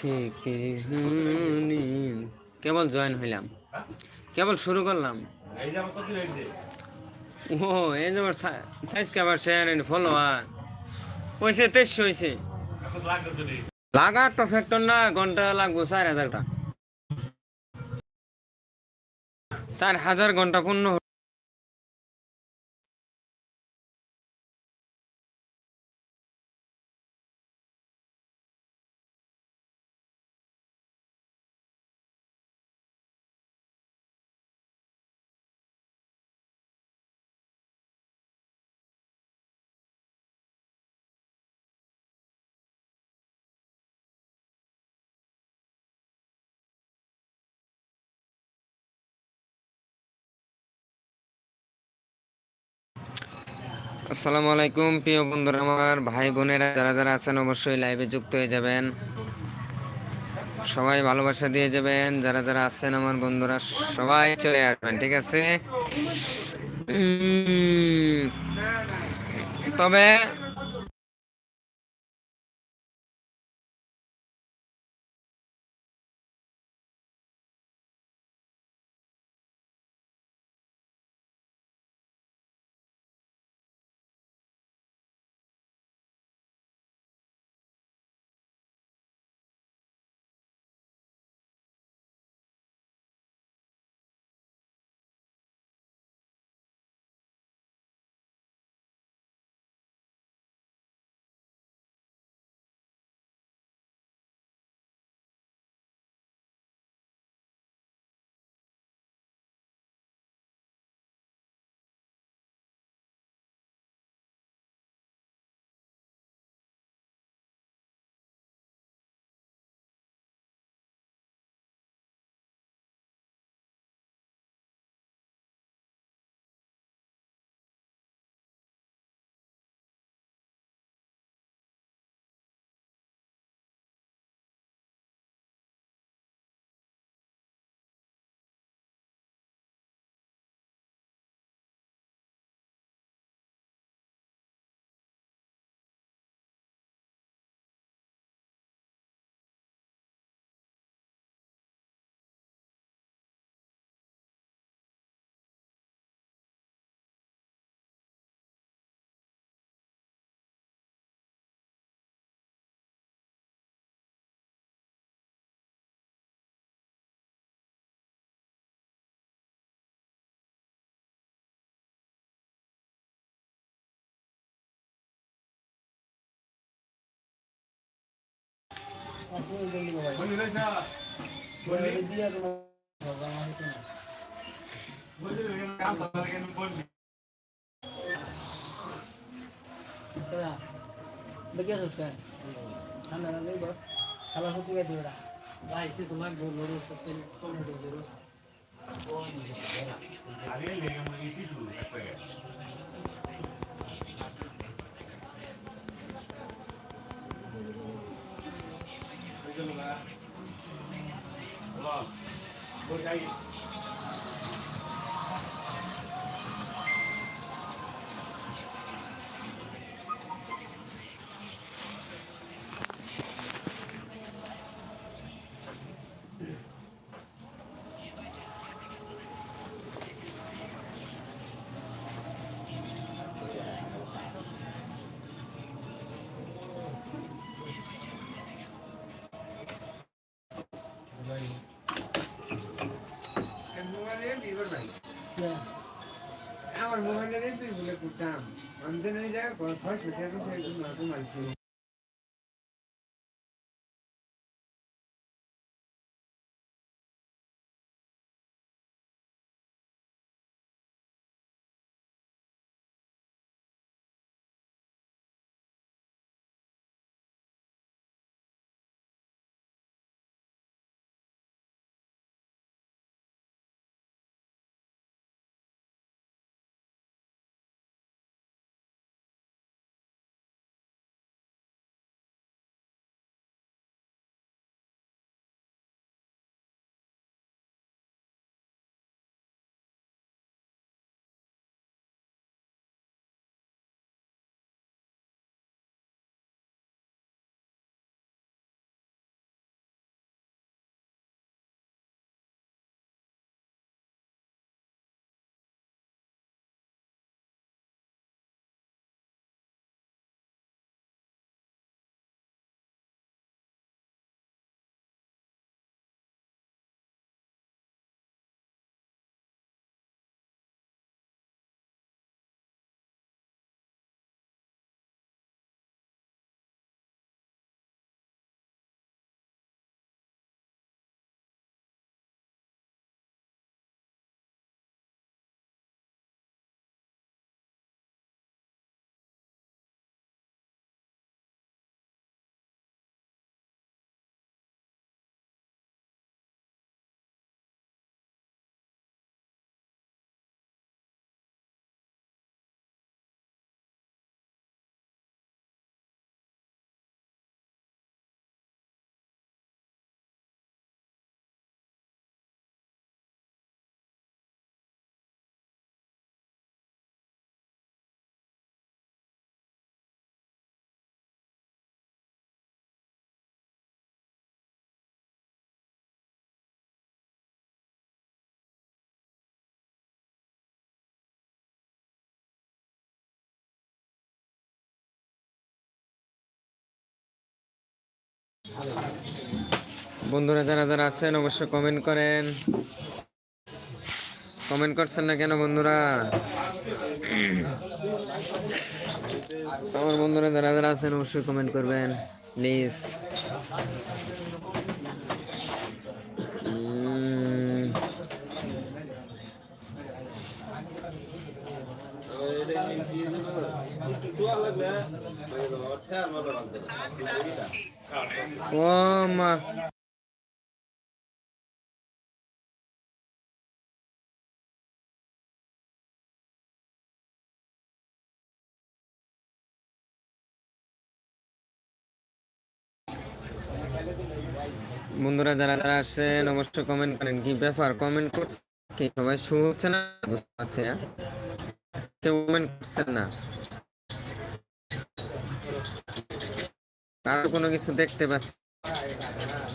থেকে কেবল জয়েন হইলাম। কেবল শুরু করলাম। ও, এই যে আমার সাইজ কেবার শেয়ার ফলোয়ার হয়েছে তেইশশো হয়েছে লাগবে তো ফ্যাক্টর না, ঘণ্টা লাগবো চার হাজার টাকা চার হাজার ঘণ্টা পূর্ণ আসসালামু আলাইকুম, প্রিয় বন্ধুরা, আমার ভাই বোনেরা যারা যারা আছেন অবশ্যই লাইভে যুক্ত হয়ে যাবেন। সবাই ভালোবাসা দিয়ে যাবেন, যারা যারা আছেন আমার বন্ধুরা, সবাই চলে আসবেন, ঠিক আছে? তবে বলি রে স্যার বলি বলি রে কাম করতে গেল বলি আরে লেগে মরি কিছু একটা আমার 我三十天都可以，都买都买齐。বন্ধুরা যারা যারা আছেন, অবশ্যই কমেন্ট করেন। কমেন্ট করছেন না কেন বন্ধুরা? আমার বন্ধুরা যারা যারা আছেন, অবশ্যই কমেন্ট করবেন প্লিজ ও মা বন্ধুরা, যারা যারা আসছেন অবশ্যই কমেন্ট করেন কি ব্যাপার? কমেন্ট করছে কি? সবাই শু হচ্ছে না? বুঝতে পারছি না কেউ কমেন্ট করছেন না? আর কোনো কিছু দেখতে পাচ্ছি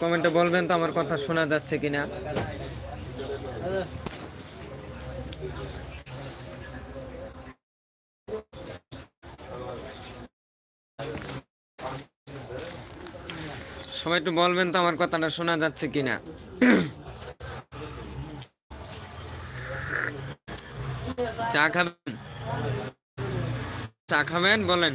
কমেন্টে বলবেন তো আমার কথা শোনা যাচ্ছে কিনা। সবাই একটু বলবেন তো আমার কথাটা শোনা যাচ্ছে কিনা। চা খাবেন? চা খাবেন? বলেন।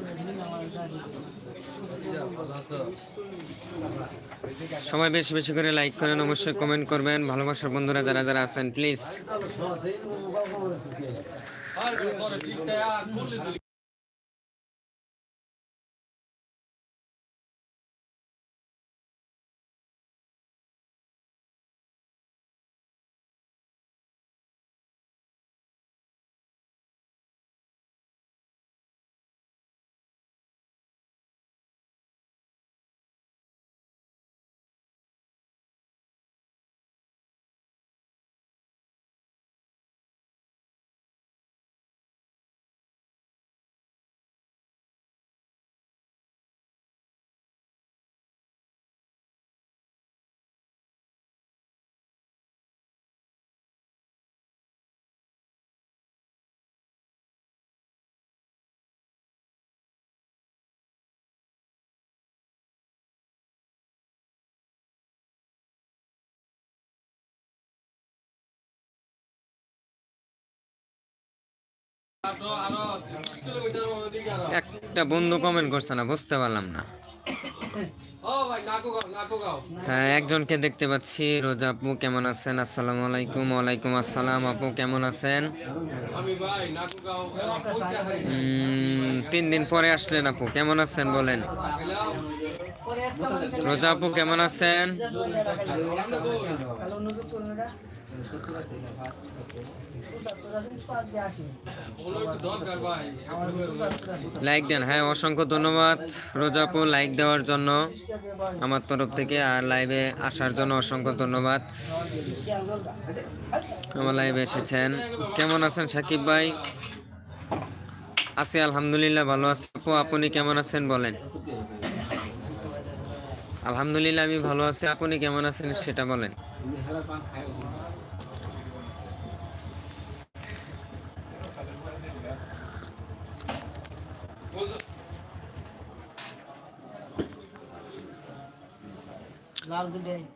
সবাই বেশি বেশি করে লাইক করেন, অবশ্যই কমেন্ট করবেন। ভালোবাসার বন্ধুরা যারা যারা আছেন প্লিজ একটা বন্ধু কমেন্ট করছে না, বুঝতে পারলাম না। হ্যাঁ একজনকে দেখতে পাচ্ছি। রোজা আপু, কেমন আছেন? আসসালামু আলাইকুম। ওয়ালাইকুম আসসালাম। আপু, কেমন আছেন? তিন দিন পরে আসলেন আপু। কেমন আছেন বলেন? রোজা আপু, কেমন আছেন? লাইক দেন হ্যাঁ অসংখ্য ধন্যবাদ রোজা আপু লাইক দেওয়ার জন্য আমার তরফ থেকে আর লাইভে আসার জন্য অসংখ্য ধন্যবাদ। আমার লাইভে এসেছেন। কেমন আছেন সাকিব ভাই? আছি, আলহামদুলিল্লাহ, ভালো আছি। আপু, আপনি কেমন আছেন বলেন? আলহামদুলিল্লাহ, আমি ভালো আছি। আপনি কেমন আছেন সেটা বলেন।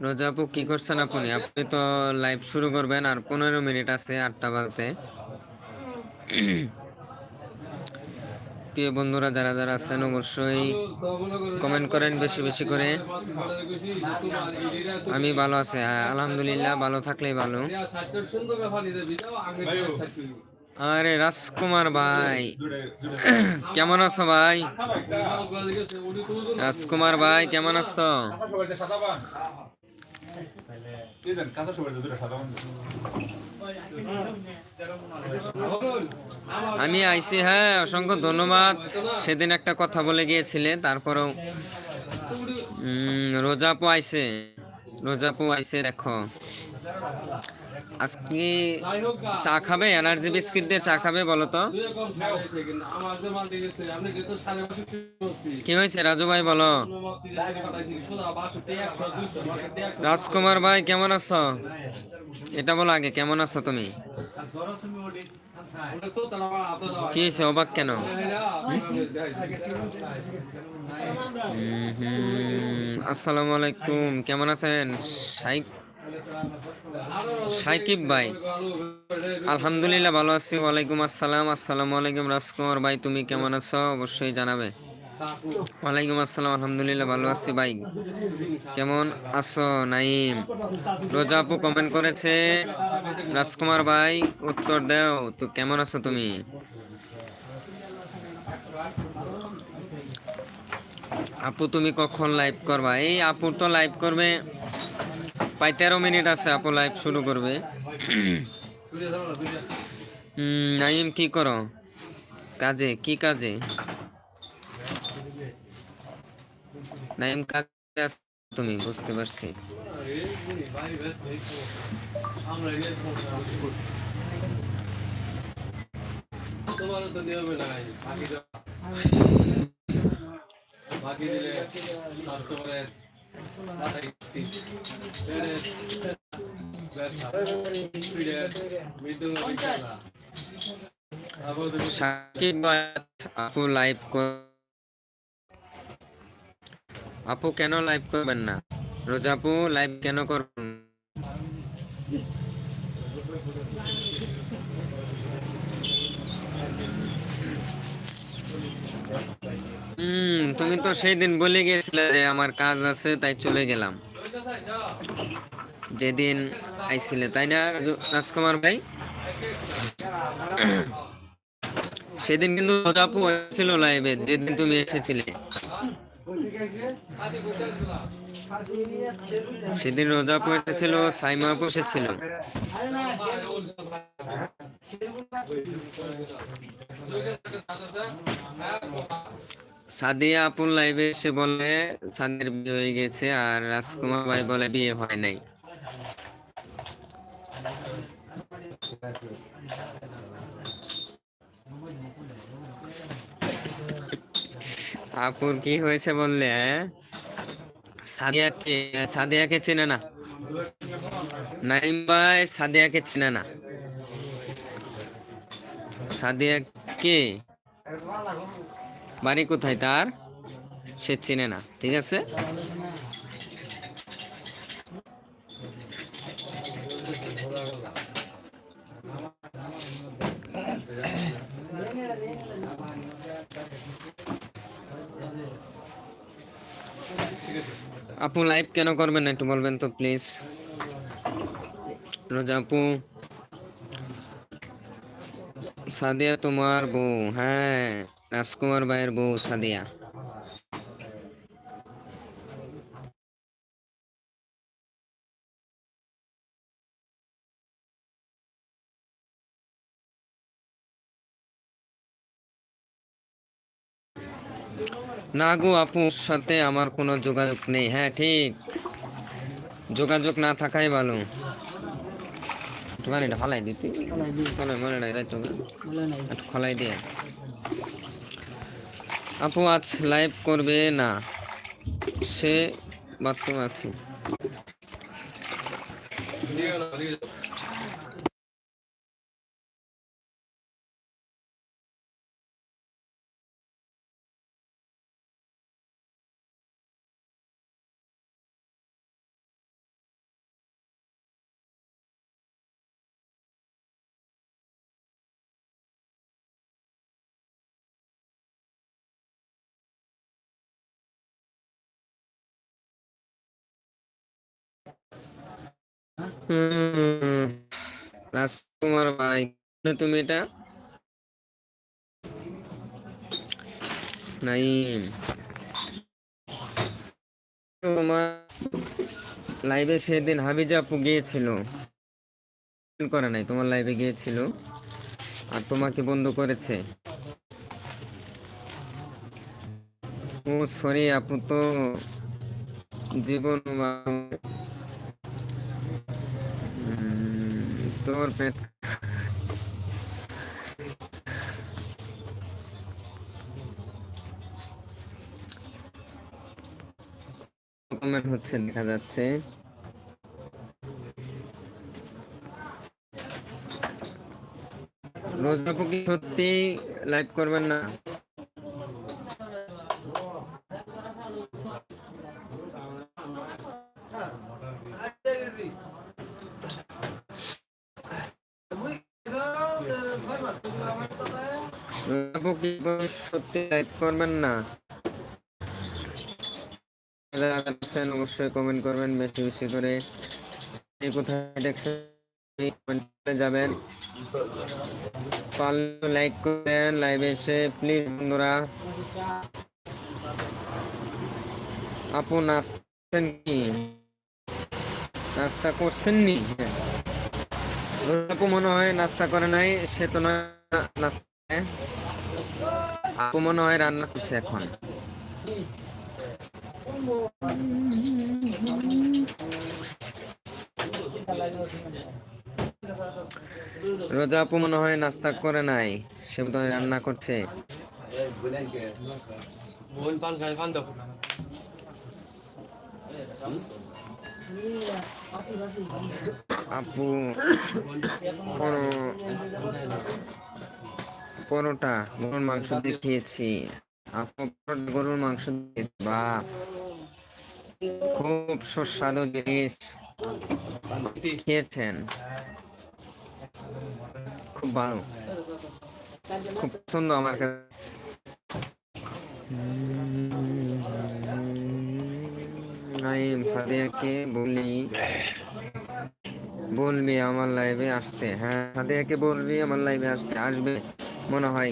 রোজা আপু, কি করছেন আপনি? আপনি তো লাইভ শুরু করবেন আর পনেরো মিনিট আছে আটটা বাজতে। প্রিয় বন্ধুরা, যারা যারা আছেন অবশ্যই কমেন্ট করেন বেশি বেশি করে। আমি ভালো আছি হ্যাঁ আলহামদুলিল্লাহ, ভালো থাকলেই ভালো। আরে রাজকুমার ভাই, কেমন আছো ভাই? রাজকুমার ভাই, কেমন আছো? আমি আইসি হ্যাঁ অসংখ্য ধন্যবাদ। সেদিন একটা কথা বলে গিয়েছিলে, তারপরেও রোজাপু আইছে রোজাপু আইছে দেখো। আজকে চা খাবে, এনার্জি বিস্কিট দিয়ে চা খাবে বলো তো। কি হয়েছে রাজু ভাই বলো। রাজকুমার ভাই, কেমন আছো? এটা বলো আগে, কেমন আছো তুমি? কি হয়েছে, অবাক কেন। আসসালামু আলাইকুম, কেমন আছেন? সাইক সাইকিব ভাই, আলহামদুলিল্লাহ ভালো আছি, ওয়ালাইকুম আসসালাম, আসসালামু আলাইকুম রাজকুমার ভাই, তুমি কেমন আছো? অবশ্যই জানাবে। ওয়ালাইকুম আসসালাম, আলহামদুলিল্লাহ ভালো আছি ভাই। কেমন আছো নাইম রোজা আপু কমেন্ট করেছে, রাজকুমার ভাই, উত্তর দাও, তো কেমন আছো তুমি? আপু, তুমি কখন লাইভ করবা? এই আপু তো লাইভ করবে প্রায় তেরো মিনিট আছে আপু লাইভ শুরু করবে। নাইম, কি করো? কাজে, কি কাজে? নাইম, কাজে তুমি, বুঝতে পারছি। বাকি দিলে আপু লাইভ আপু কেন লাইভ করবেন না? রোজা আপু লাইভ কেন করবেন না? হুম, তুমি তো সেই দিন বলে গিয়েছিলে যে আমার কাজ আছে, তাই চলে গেলাম। যেদিন আইছিলে, তাই না রাজকুমার ভাই সেদিন কিন্তু রোজা আপু ছিল লাইভে যেদিন তুমি এসেছিলে। সেদিন রোজা আপু এসেছিল, সাইমা এসেছিল সাদিয়া আপুর লাইভে এসে বলে সাদের বিয়ে হয়ে গেছে আর রাজকুমার ভাই বলে বিয়ে হয় নাই। আপুর কি হয়েছে বললে হ্যাঁ? সাদিয়াকে সাদিয়াকে চেনে না। নাইম ভাই, সাদিয়াকে চেনে না। সাদিয়া কে বাড়ি কোথায় তার? সে চিনে না, ঠিক আছে? আপু লাইভ কেন করবেন না একটু বলবেন তো প্লিজ রোজা আপু। সাদিয়া তোমার বউ হ্যাঁ। রাজকুমার ভাইয়ের বউ সাদিয়া। না গো আপুর সাথে আমার কোনো যোগাযোগ নেই। হ্যাঁ ঠিক। যোগাযোগ না থাকাই ভালো। তোমার এটা ফালাই দিতে। ফালাই খলাই দিয়ে আপু আজ লাইভ করবে না। সে বাথরুম আছে। রাজকুমার ভাই। তুমি এটা? নাইম। তোমার লাইভে সেদিন হাবিজা আপু গিয়েছিল। করে নাই, তোমার লাইভে গিয়েছিল আর তোমাকে বন্ধ করেছে। ও সরি আপু, তো জীবন উম, তোর পেট হচ্ছে দেখা যাচ্ছে। রোজাপু কি সত্যি লাইভ করবেন না। সত্যি লাইভ করবেন না? অবশ্যই কমেন্ট করবেন, বেশি বেশি করে। কোথায় দেখছেন যাবেন। লাইক করেন লাইভে এসে প্লিজ বন্ধুরা। আপু নাস্তেন কি? নাস্তা করছেন নি? আপু, মনে হয় নাস্তা করে নাই, সে তো নয় নাস্তা আপু মনে হয় রান্না করছে এখন। রোজা আপু মনে হয় নাস্তা করে নাই সে বোধ হয় রান্না করছে। আপু পরোটা, গরুর মাংস দিয়ে খেয়েছি। গরুর মাংস বা খুব সুস্বাদু জিনিস। খেয়েছেন? খুব ভালো। খুব পছন্দ আমার কাছে। সাদিয়াকে বলি, বলবি আমার লাইভে আসতে। হ্যাঁ সাদিয়াকে বলবি আমার লাইভে আসতে। আসবে। মনে হয়।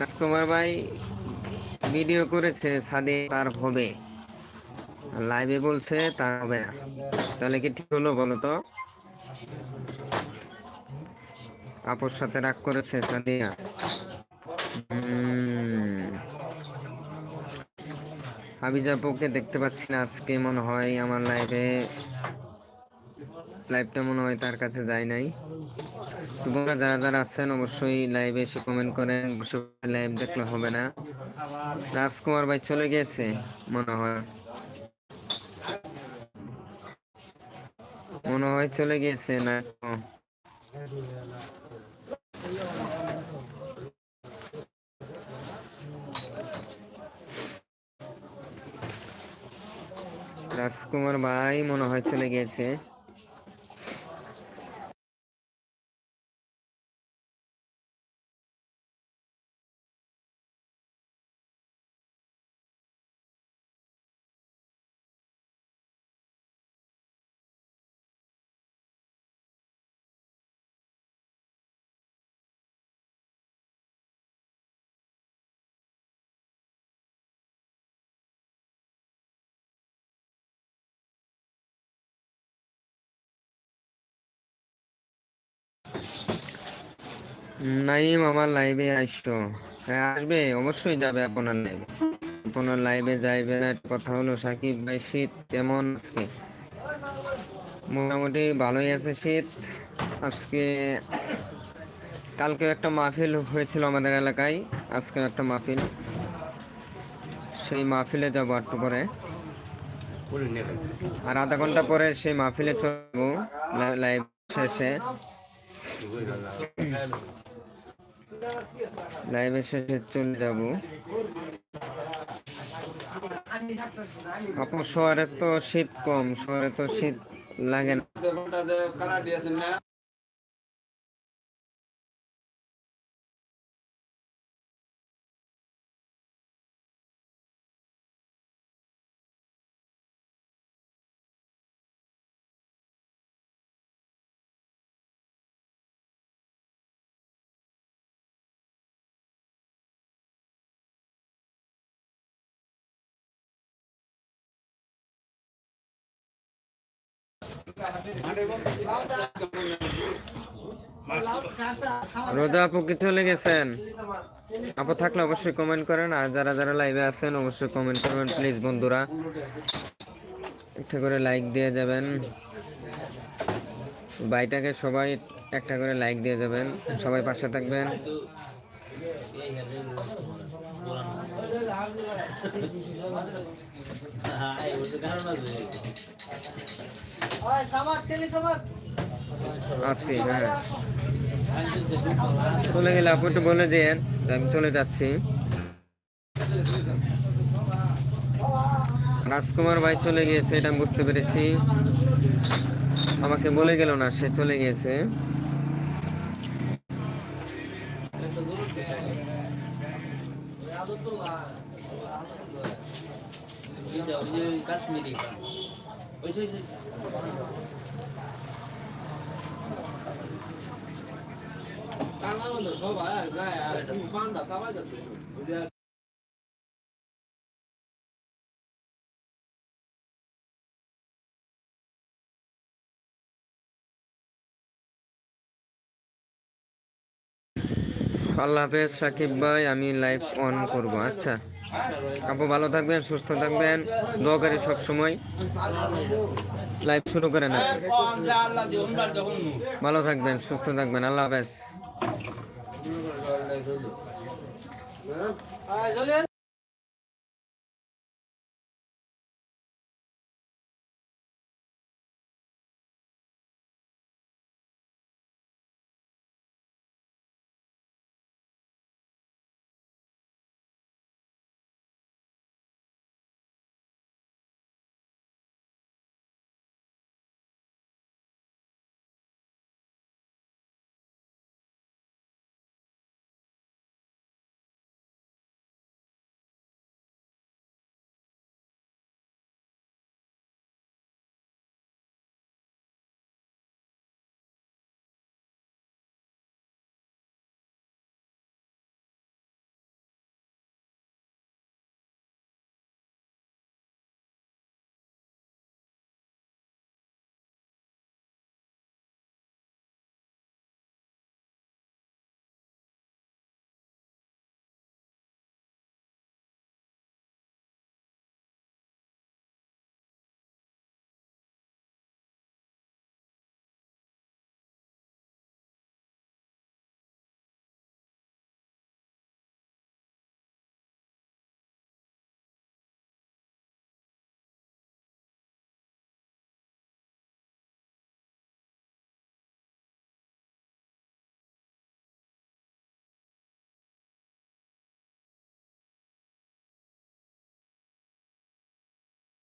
রাজকুমার ভাই ভিডিও করেছে, সাদে তার হবে। লাইভে বলছে, তার হবে না। তাহলে কি ঠিক হলো বলো তো? আপুর সাথে রাগ করেছে সাদিয়া হুম। হাবিজাপুকে দেখতে পাচ্ছি না আজকে, মনে হয় আমার লাইভে লাইভটা মনে হয় তার কাছে যায় নাই। তোমরা যারা যারা আছেন, অবশ্যই লাইভে এসে কমেন্ট করেন। বসে লাইভ দেখলে হবে না। রাজকুমার ভাই চলে গেছে, মনে হয়। মনে হয় চলে গেছে না রাজকুমার ভাই মনে হয় চলে গেছে। নাইম, আমার লাইভে আসতো। হ্যাঁ আসবে, অবশ্যই যাবে আপনার লাইভে আপনার লাইভে যাইবে না কথা হলো, সাকিব ভাই, শীত কেমন আজকে? মোটামুটি ভালোই আছে শীত। আজকে কালকে একটা মাহফিল হয়েছিল আমাদের এলাকায়। আজকে একটা মাহফিল। সেই মাহফিলে যাব একটু পরে। আর আধা ঘণ্টা পরে সেই মাহফিলে চলবো লাইভ শেষে। লাইভে শেষে চলে যাব। আপু শহরে তো শীত কম শহরে তো শীত লাগে না? রোজা আপু কি চলে গেছেন আপু থাকলে অবশ্যই কমেন্ট করেন, আর যারা যারা লাইভে আছেন, অবশ্যই কমেন্ট করবেন প্লিজ বন্ধুরা। একটা করে লাইক দিয়ে যাবেন। বাইটাকে সবাই একটা করে লাইক দিয়ে যাবেন। সবাই পাশে থাকবেন। আসছি হ্যাঁ। চলে গেলে আপনি একটু বলে দেন যে আমি চলে যাচ্ছি। রাজকুমার ভাই চলে গিয়েছে এটা আমি বুঝতে পেরেছি। আমাকে বলে গেল না সে চলে গিয়েছে। কাশ্মীরি আল্লাহ হাফেজ সাকিব ভাই আমি লাইভ অন করব। আচ্ছা। আপু ভালো থাকবেন, সুস্থ থাকবেন। দোয়া করি সব সময়। লাইভ শুরু করে যখন ভালো থাকবেন, সুস্থ থাকবেন। আল্লাহ হাফেজ।